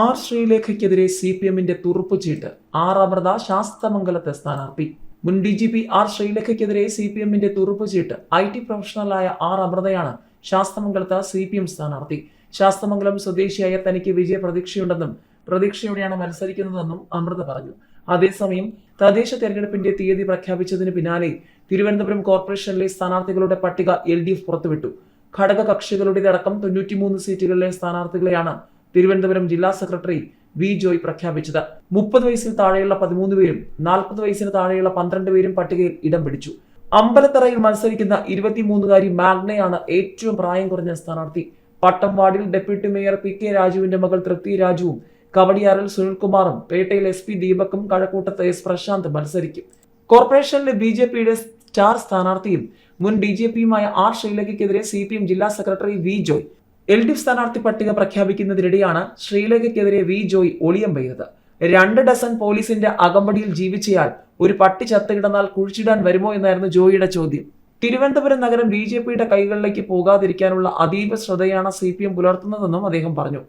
R ശ്രീലേഖയ്ക്കെതിരെ C P എമ്മിന്റെ തുറുപ്പുചീട്ട് R Amrita ശാസ്തമംഗലത്തെ സ്ഥാനാർത്ഥി. മുൻ ഡി ജി പി ആർ ശ്രീലേഖയ്ക്കെതിരെ സി പി എമ്മിന്റെ തുറുപ്പുചീട്ട് ഐ ടി പ്രൊഫഷണലായ ആർ അമൃതയാണ് ശാസ്തമംഗലത്ത് സി പി എം സ്ഥാനാർത്ഥി. ശാസ്തമംഗലം സ്വദേശിയായ തനിക്ക് വിജയ പ്രതീക്ഷയുണ്ടെന്നും പ്രതീക്ഷയോടെയാണ് മത്സരിക്കുന്നതെന്നും അമൃത പറഞ്ഞു. അതേസമയം തദ്ദേശ തെരഞ്ഞെടുപ്പിന്റെ തീയതി പ്രഖ്യാപിച്ചതിന് പിന്നാലെ തിരുവനന്തപുരം കോർപ്പറേഷനിലെ സ്ഥാനാർത്ഥികളുടെ പട്ടിക എൽ ഡി എഫ് പുറത്തുവിട്ടു. ഘടക കക്ഷികളുടേതടക്കം തൊണ്ണൂറ്റിമൂന്ന് സീറ്റുകളിലെ സ്ഥാനാർത്ഥികളെയാണ് തിരുവനന്തപുരം ജില്ലാ സെക്രട്ടറി വി ജോയ് പ്രഖ്യാപിച്ചത്. മുപ്പത് വയസ്സിൽ താഴെയുള്ള പതിമൂന്ന് പേരും നാൽപ്പത് വയസ്സിന് താഴെയുള്ള പന്ത്രണ്ട് പേരും പട്ടികയിൽ ഇടം പിടിച്ചു. അമ്പലത്തറയിൽ മത്സരിക്കുന്ന ഇരുപത്തിമൂന്നുകാരി മാഗ്നയാണ് ഏറ്റവും പ്രായം കുറഞ്ഞ സ്ഥാനാർത്ഥി. പട്ടം വാർഡിൽ ഡെപ്യൂട്ടി മേയർ പി കെ രാജുവിന്റെ മകൾ തൃപ്തി രാജുവും കവടിയാറിൽ സുനിൽകുമാറും പേട്ടയിൽ എസ് പി ദീപക്കും കഴക്കൂട്ടത്ത് എസ് പ്രശാന്ത് മത്സരിക്കും. കോർപ്പറേഷനിലെ ബി ജെ പിയുടെ സ്റ്റാർ സ്ഥാനാർത്ഥിയും മുൻ ഡി ജെ പിയുമായ ആർ ശ്രീലേഖയ്ക്കെതിരെ സി പി എം ജില്ലാ secretary V Joy L D F സ്ഥാനാർത്ഥി പട്ടിക പ്രഖ്യാപിക്കുന്നതിനിടെയാണ് ശ്രീലേഖയ്ക്കെതിരെ വി ജോയ് ഒളിയം പെയ്തത്. രണ്ട് ഡസൻ പോലീസിന്റെ അകമ്പടിയിൽ ജീവിച്ചയാൾ ഒരു പട്ടി ചത്തുകിടന്നാൽ കുഴിച്ചിടാൻ വരുമോ എന്നായിരുന്നു ജോയിയുടെ ചോദ്യം. തിരുവനന്തപുരം നഗരം ബി ജെ പിയുടെ കൈകളിലേക്ക് പോകാതിരിക്കാനുള്ള അതീവ ശ്രദ്ധയാണ് സി പി എം പുലർത്തുന്നതെന്നും അദ്ദേഹം പറഞ്ഞു.